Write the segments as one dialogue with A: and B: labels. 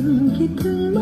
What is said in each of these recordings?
A: sanki tüm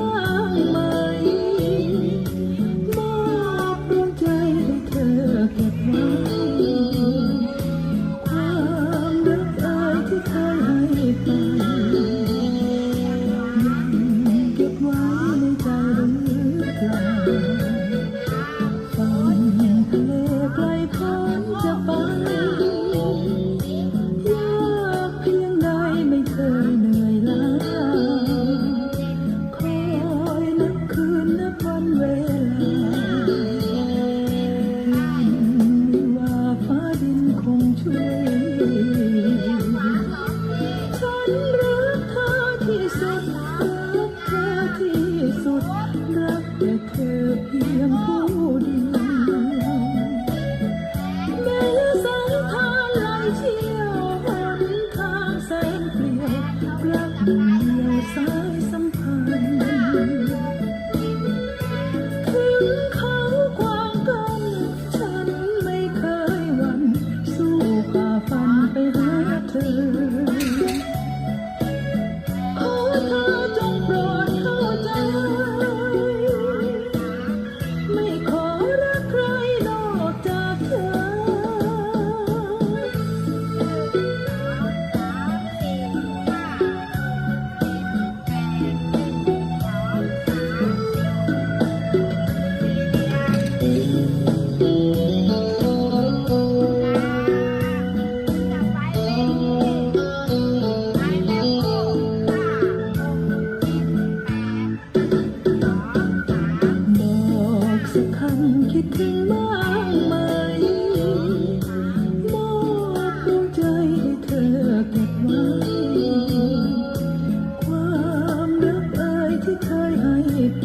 A: คิดงมากมายมอบดวใจเธอไว้ ความรักเอ่ยที่เคยให้ไป